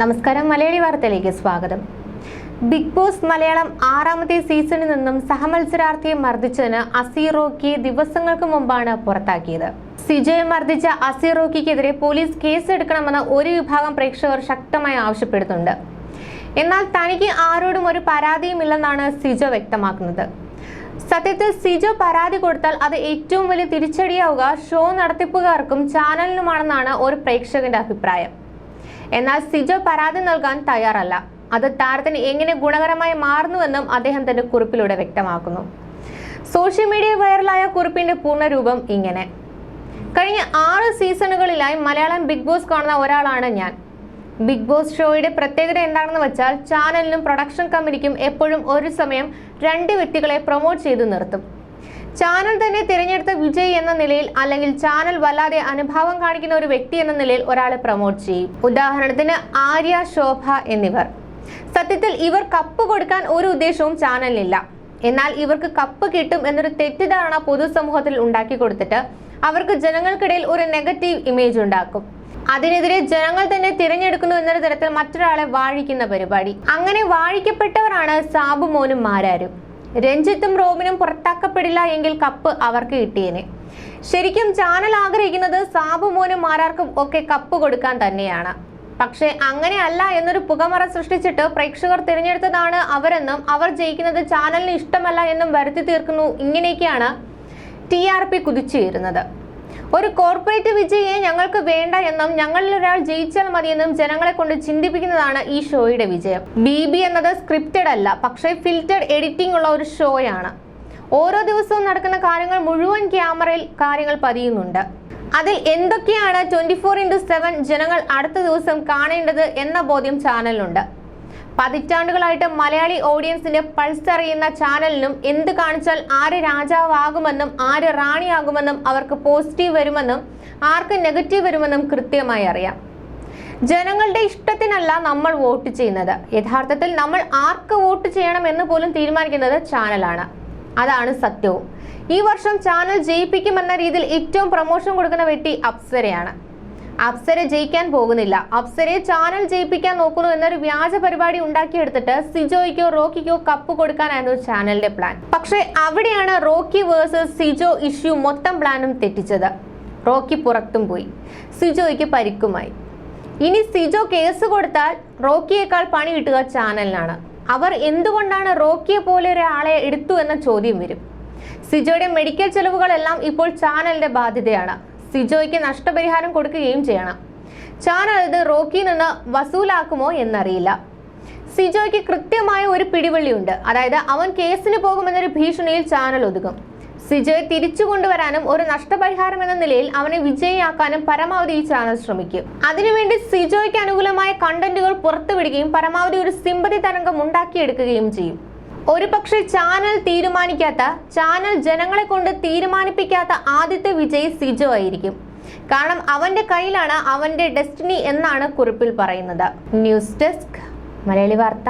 നമസ്കാരം. മലയാളി വാർത്തയിലേക്ക് സ്വാഗതം. ബിഗ് ബോസ് മലയാളം ആറാമത്തെ സീസണിൽ നിന്നും സഹമത്സരാർത്ഥിയെ മർദ്ദിച്ചതിന് അസീറോക്കിയെ ദിവസങ്ങൾക്ക് മുമ്പാണ് പുറത്താക്കിയത്. സിജയെ മർദ്ദിച്ച അസീറോക്കിക്കെതിരെ പോലീസ് കേസെടുക്കണമെന്ന് ഒരു വിഭാഗം പ്രേക്ഷകർ ശക്തമായി ആവശ്യപ്പെടുന്നുണ്ട്. എന്നാൽ തനിക്ക് ആരോടും ഒരു പരാതിയുമില്ലെന്നാണ് സിജോ വ്യക്തമാക്കുന്നത്. സത്യത്തിൽ സിജോ പരാതി കൊടുത്താൽ അത് ഏറ്റവും വലിയ തിരിച്ചടിയാവുക ഷോ നടത്തിപ്പുകാർക്കും ചാനലിനുമാണെന്നാണ് ഒരു പ്രേക്ഷകന്റെ അഭിപ്രായം. എന്നാൽ സിജോ പരാതി നൽകാൻ തയ്യാറല്ല. അത് താരത്തിന് എങ്ങനെ ഗുണകരമായി മാറുന്നുവെന്നും അദ്ദേഹം തന്റെ കുറിപ്പിലൂടെ വ്യക്തമാക്കുന്നു. സോഷ്യൽ മീഡിയ വൈറലായ കുറിപ്പിന്റെ പൂർണരൂപം ഇങ്ങനെ. കഴിഞ്ഞ ആറ് സീസണുകളിലായി മലയാളം ബിഗ് ബോസ് കാണുന്ന ഒരാളാണ് ഞാൻ. ബിഗ് ബോസ് ഷോയുടെ പ്രത്യേകത എന്താണെന്ന് വെച്ചാൽ ചാനലിനും പ്രൊഡക്ഷൻ കമ്പനിക്കും എപ്പോഴും ഒരു സമയം രണ്ട് വ്യക്തികളെ പ്രൊമോട്ട് ചെയ്തു നിർത്തും. ചാനൽ തന്നെ തിരഞ്ഞെടുത്ത വിജയ് എന്ന നിലയിൽ അല്ലെങ്കിൽ ചാനൽ വല്ലാതെ അനുഭാവം കാണിക്കുന്ന ഒരു വ്യക്തി എന്ന നിലയിൽ ഒരാളെ പ്രൊമോട്ട് ചെയ്യും. ഉദാഹരണത്തിന് ആര്യ ശോഭ എന്നിവർ. സത്യത്തിൽ ഇവർ കപ്പ് കൊടുക്കാൻ ഒരു ഉദ്ദേശവും ചാനലിനില്ല എന്നാൽ ഇവർക്ക് കപ്പ് കിട്ടും എന്നൊരു തെറ്റിദ്ധാരണ പൊതുസമൂഹത്തിൽ ഉണ്ടാക്കി കൊടുത്തിട്ട് അവർക്ക് ജനങ്ങൾക്കിടയിൽ ഒരു നെഗറ്റീവ് ഇമേജ് ഉണ്ടാക്കും. അതിനെതിരെ ജനങ്ങൾ തന്നെ തിരഞ്ഞെടുക്കുന്നു എന്നൊരു തരത്തിൽ മറ്റൊരാളെ വാഴിക്കുന്ന പരിപാടി. അങ്ങനെ വാഴിക്കപ്പെട്ടവരാണ് സാബുമോനും മാരാരും. രഞ്ജിത്തും റോമിനും പുറത്താക്കപ്പെടില്ല എങ്കിൽ കപ്പ് അവർക്ക് കിട്ടിയേനെ. ശരിക്കും ചാനൽ ആഗ്രഹിക്കുന്നത് സാബുമോനും മാരാർക്കും ഒക്കെ കപ്പ് കൊടുക്കാൻ തന്നെയാണ്. പക്ഷേ അങ്ങനെയല്ല എന്നൊരു പുകമറ സൃഷ്ടിച്ചിട്ട് പ്രേക്ഷകർ തിരഞ്ഞെടുത്തതാണ് അവരെന്നും അവർ ജയിക്കുന്നത് ചാനലിന് ഇഷ്ടമല്ല എന്നും വരുത്തി തീർക്കുന്നു ഇങ്ങനെയൊക്കെയാണ് ടി ആർ പി കുതിച്ചുയരുന്നത് ഒരു കോർപ്പറേറ്റ് വിജയെ ഞങ്ങൾക്ക് വേണ്ട എന്നും ഞങ്ങളിൽ ഒരാൾ ജയിച്ചാൽ മതിയെന്നും ജനങ്ങളെ കൊണ്ട് ചിന്തിപ്പിക്കുന്നതാണ് ഈ ഷോയുടെ വിജയം. ബി ബി എന്നത് സ്ക്രിപ്റ്റഡ് അല്ല പക്ഷേ ഫിൽറ്റഡ് എഡിറ്റിംഗ് ഉള്ള ഒരു ഷോയാണ്. ഓരോ ദിവസവും നടക്കുന്ന കാര്യങ്ങൾ മുഴുവൻ ക്യാമറയിൽ കാര്യങ്ങൾ പതിയുന്നുണ്ട്. അതിൽ എന്തൊക്കെയാണ് ട്വന്റി ഫോർ ഇന്റു സെവൻ ജനങ്ങൾ അടുത്ത ദിവസം കാണേണ്ടത് എന്ന ബോധ്യം ചാനലിനുണ്ട് പതിറ്റാണ്ടുകളായിട്ട് മലയാളി ഓഡിയൻസിന്റെ പൾസ് അറിയുന്ന ചാനലിനും എന്ത് കാണിച്ചാൽ ആര് രാജാവാകുമെന്നും ആര് റാണിയാകുമെന്നും അവർക്ക് പോസിറ്റീവ് വരുമെന്നും ആർക്ക് നെഗറ്റീവ് വരുമെന്നും കൃത്യമായി അറിയാം. ജനങ്ങളുടെ ഇഷ്ടത്തിനല്ല നമ്മൾ വോട്ട് ചെയ്യുന്നത്. യഥാർത്ഥത്തിൽ നമ്മൾ ആർക്ക് വോട്ട് ചെയ്യണം എന്ന് പോലും തീരുമാനിക്കുന്നത് ചാനലാണ്. അതാണ് സത്യവും. ഈ വർഷം ചാനൽ ജയിപ്പിക്കുമെന്ന രീതിയിൽ ഏറ്റവും പ്രൊമോഷൻ കൊടുക്കുന്ന വ്യക്തി അപ്സരയാണ്. അപ്സര ജയിക്കാൻ പോകുന്നില്ല. അപ്സരയെ ചാനൽ ജയിപ്പിക്കാൻ നോക്കുന്നു എന്നൊരു വ്യാജ പരിപാടി ഉണ്ടാക്കിയെടുത്തിട്ട് സിജോയ്ക്കോ റോക്കിക്കോ കപ്പ് കൊടുക്കാനായിരുന്നു ചാനലിന്റെ പ്ലാൻ. പക്ഷേ അവിടെയാണ് റോക്കി വേഴ്സസ് സിജോ ഇഷ്യൂ മൊത്തം പ്ലാനും തെറ്റിച്ചത്. റോക്കി പുറത്തും പോയി. സിജോയ്ക്ക് പരിക്കുമായി. ഇനി സിജോ കേസ് കൊടുത്താൽ റോക്കിയേക്കാൾ പണി കിട്ടുക ചാനലിനാണ്. അവർ എന്തുകൊണ്ടാണ് റോക്കിയെ പോലെ ഒരാളെ എടുത്തു എന്ന ചോദ്യം വരും. സിജോയുടെ മെഡിക്കൽ ചെലവുകളെല്ലാം ഇപ്പോൾ ചാനലിന്റെ ബാധ്യതയാണ്. സിജോയ്ക്ക് നഷ്ടപരിഹാരം കൊടുക്കുകയും ചെയ്യണം. ചാനൽ ഇത് റോക്കിയിൽ നിന്ന് വസൂലാക്കുമോ എന്നറിയില്ല. സിജോയ്ക്ക് കൃത്യമായ ഒരു പിടിവള്ളിയുണ്ട്. അതായത് അവൻ കേസിന് പോകുമെന്നൊരു ഭീഷണിയിൽ ചാനൽ ഒതുക്കും. സിജോയെ തിരിച്ചു കൊണ്ടുവരാനും ഒരു നഷ്ടപരിഹാരം എന്ന നിലയിൽ അവനെ വിജയിയാക്കാനും പരമാവധി ഈ ചാനൽ ശ്രമിക്കും. അതിനുവേണ്ടി സിജോയ്ക്ക് അനുകൂലമായ കണ്ടന്റുകൾ പുറത്തുവിടുകയും പരമാവധി ഒരു സിമ്പതി തരംഗം ഉണ്ടാക്കിയെടുക്കുകയും ചെയ്യും. ഒരുപക്ഷെ ചാനൽ തീരുമാനിക്കാത്ത ചാനൽ ജനങ്ങളെ കൊണ്ട് തീരുമാനിപ്പിക്കാത്ത ആദ്യത്തെ വിജയ് സിജോ ആയിരിക്കും. കാരണം അവന്റെ കയ്യിലാണ് അവന്റെ ഡെസ്റ്റിനി എന്നാണ് കുറിപ്പിൽ പറയുന്നത്. ന്യൂസ് ഡെസ്ക് മലയാളി വാർത്ത.